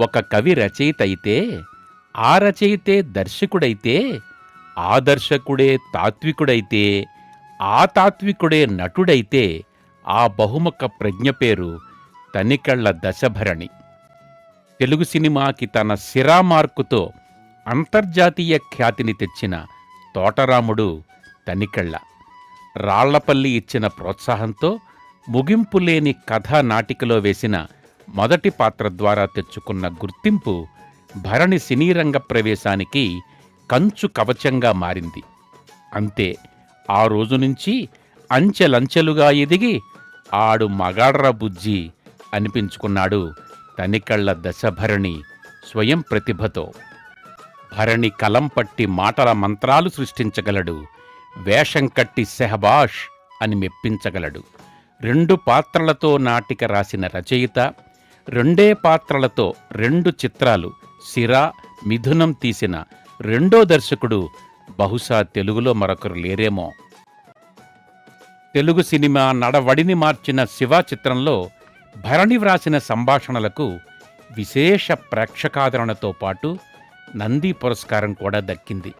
ఒక కవి రచయిత అయితే ఆ రచయితే దర్శకుడైతే ఆ దర్శకుడే తాత్వికుడైతే ఆ తాత్వికుడే నటుడైతే ఆ బహుముఖ ప్రజ్ఞ పేరు తనికళ్ళ దశభరణి. తెలుగు సినిమాకి తన సిరా మార్కుతో అంతర్జాతీయ ఖ్యాతిని తెచ్చిన తోటరాముడు తనికళ్ళ. రాళ్ళపల్లి ఇచ్చిన ప్రోత్సాహంతో ముగింపు లేని కథా నాటికలో వేసిన మొదటి పాత్ర ద్వారా తెచ్చుకున్న గుర్తింపు భరణి సినీరంగ ప్రవేశానికి కంచు కవచంగా మారింది. అంతే ఆ రోజు నుంచి అంచెలంచెలుగా ఎదిగి ఆడు మగాడ్ర బుజ్జి అనిపించుకున్నాడు తనికళ్ళ దశభరణి స్వయం ప్రతిభతో. భరణి కలం పట్టి మాటల మంత్రాలు సృష్టించగలడు వేషం కట్టి సెహబాష్ అని మెప్పించగలడు. రెండు పాత్రలతో నాటిక రాసిన రచయిత రెండే పాత్రలతో రెండు చిత్రాలు సిరా మిథునం తీసిన రెండో దర్శకుడు బహుశా తెలుగులో మరొకరు లేరేమో. తెలుగు సినిమా నడవడిని మార్చిన శివ చిత్రంలో భరణి వ్రాసిన సంభాషణలకు విశేష ప్రేక్షకాదరణతో పాటు నంది పురస్కారం కూడా దక్కింది.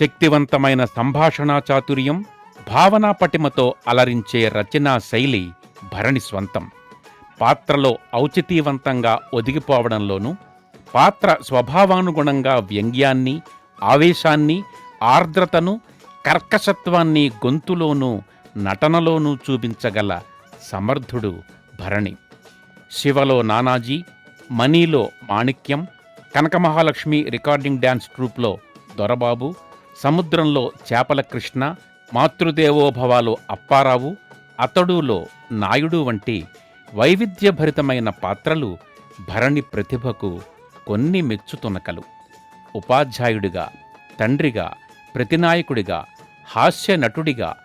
శక్తివంతమైన సంభాషణా చాతుర్యం భావనా పటిమతో అలరించే రచనా శైలి భరణి స్వంతం. పాత్రలో ఔచితీవంతంగా ఒదిగిపోవడంలోనూ పాత్ర స్వభావానుగుణంగా వ్యంగ్యాన్ని ఆవేశాన్ని ఆర్ద్రతను కర్కశత్వాన్ని గొంతులోనూ నటనలోనూ చూపించగల సమర్థుడు భరణి. శివలో నానాజీ మనీలో మాణిక్యం కనకమహాలక్ష్మి రికార్డింగ్ డ్యాన్స్ ట్రూప్లో దొరబాబు సముద్రంలో చేపల కృష్ణ మాతృదేవోభవాలో అప్పారావు అతడులో నాయుడు వంటి వైవిధ్యభరితమైన పాత్రలు భరణి ప్రతిభకు కొన్ని మెచ్చుతునకలు. ఉపాధ్యాయుడిగా తండ్రిగా ప్రతినాయకుడిగా హాస్య నటుడిగా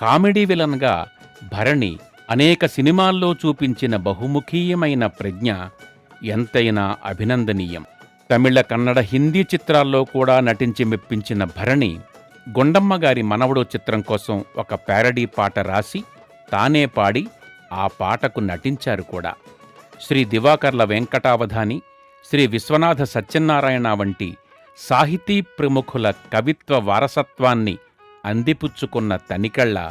కామెడీ విలన్గా భరణి అనేక సినిమాల్లో చూపించిన బహుముఖీయమైన ప్రజ్ఞ ఎంతైనా అభినందనీయం. తమిళ కన్నడ హిందీ చిత్రాల్లో కూడా నటించి మెప్పించిన భరణి గుండమ్మ గారి మనవడు చిత్రం కోసం ఒక ప్యారడీ పాట రాసి తానే పాడి ఆ పాటకు నటించారు కూడా. శ్రీ దివాకర్ల వెంకటావధాని శ్రీ విశ్వనాథ సత్యనారాయణ వంటి సాహితీ ప్రముఖుల కవిత్వ వారసత్వాన్ని అందిపుచ్చుకున్న తనికళ్ళ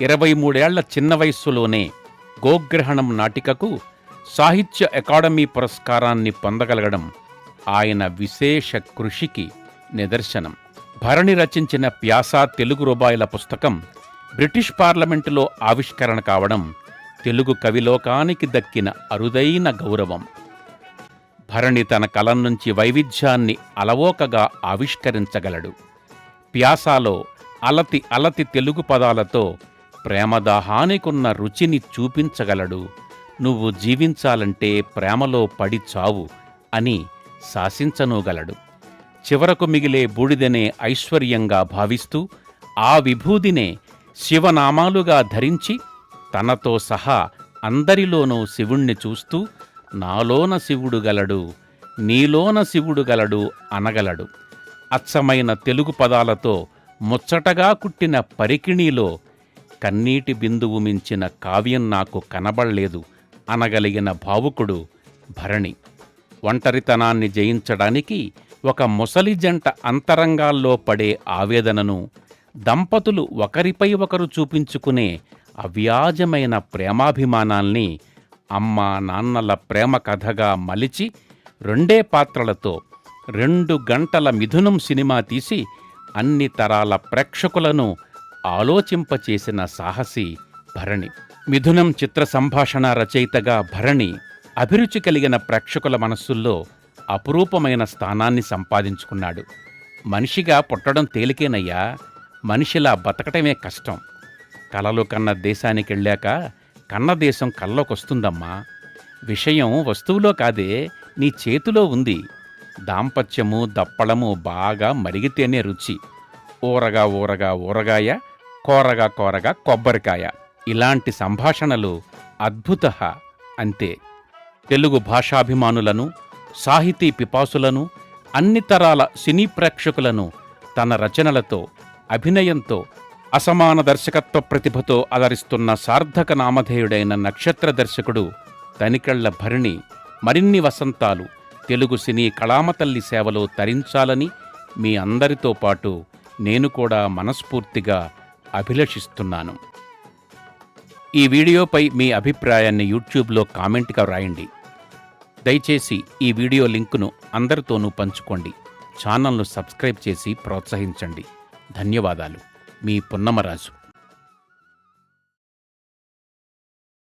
ఇరవై మూడేళ్ళ చిన్న వయస్సులోనే గోగ్రహణం నాటికకు సాహిత్య అకాడమీ పురస్కారాన్ని పొందగలగడం ఆయన విశేష కృషికి నిదర్శనం. భరణి రచించిన ప్యాసా తెలుగు రూబాయిల పుస్తకం బ్రిటిష్ పార్లమెంటులో ఆవిష్కరణ కావడం తెలుగు కవిలోకానికి దక్కిన అరుదైన గౌరవం. భరణి తన కలం నుంచి వైవిధ్యాన్ని అలవోకగా ఆవిష్కరించగలడు. ప్యాసాలో అలతి అలతి తెలుగు పదాలతో ప్రేమదాహానికున్న రుచిని చూపించగలడు. నువ్వు జీవించాలంటే ప్రేమలో పడి చావు అని శాసించనూగలడు. చివరకు మిగిలే బూడిదనే ఐశ్వర్యంగా భావిస్తూ ఆ విభూదినే శివనామాలుగా ధరించి తనతో సహా అందరిలోనూ శివుణ్ణి చూస్తూ నాలోన శివుడు గలడు నీలోన శివుడు గలడు అనగలడు. అచ్చమైన తెలుగు పదాలతో ముచ్చటగా కుట్టిన పరికిణీలో కన్నీటి బిందువు మించిన కావ్యం నాకు కనబడలేదు అనగలిగిన భావుకుడు భరణి. ఒంటరితనాన్ని జయించడానికి ఒక ముసలి జంట అంతరంగాల్లో పడే ఆవేదనను దంపతులు ఒకరిపై ఒకరు చూపించుకునే అవ్యాజమైన ప్రేమాభిమానాల్ని అమ్మా నాన్నల ప్రేమ కథగా మలిచి రెండే పాత్రలతో రెండు గంటల మిథునం సినిమా తీసి అన్ని తరాల ప్రేక్షకులను ఆలోచింపచేసిన సాహసి భరణి. మిథునం చిత్ర సంభాషణ రచయితగా భరణి అభిరుచి కలిగిన ప్రేక్షకుల మనస్సుల్లో అపురూపమైన స్థానాన్ని సంపాదించుకున్నాడు. మనిషిగా పుట్టడం తేలికేనయ్యా. మనిషిలా బతకటమే కష్టం. కలలు కన్న దేశానికి వెళ్ళాక కన్న దేశం కల్లోకొస్తుందమ్మా విషయం వస్తువులో కాదే నీ చేతిలో ఉంది. దాంపత్యము దప్పడము బాగా మరిగితేనే రుచి. ఊరగా ఊరగా ఊరగాయ కోరగా కోరగా కొబ్బరికాయ. ఇలాంటి సంభాషణలు అద్భుత అంతే. తెలుగు భాషాభిమానులను సాహితీ పిపాసులను అన్ని తరాల సినీ ప్రేక్షకులను తన రచనలతో అభినయంతో అసమాన దర్శకత్వ ప్రతిభతో అలరిస్తున్న సార్థక నామధేయుడైన నక్షత్ర దర్శకుడు తనికళ్ళ భరణి మరిన్ని వసంతాలు తెలుగు సినీ కళామతల్లి సేవలో తరించాలని మీ అందరితో పాటు నేను కూడా మనస్ఫూర్తిగా అభిలషిస్తున్నాను. ఈ వీడియోపై మీ అభిప్రాయాన్ని యూట్యూబ్లో కామెంట్గా వ్రాయండి దయచేసి ఈ వీడియో లింకును అందరితోనూ పంచుకోండి. ఛానల్ను సబ్స్క్రైబ్ చేసి ప్రోత్సహించండి. ధన్యవాదాలు. మీ పున్నమరాజు.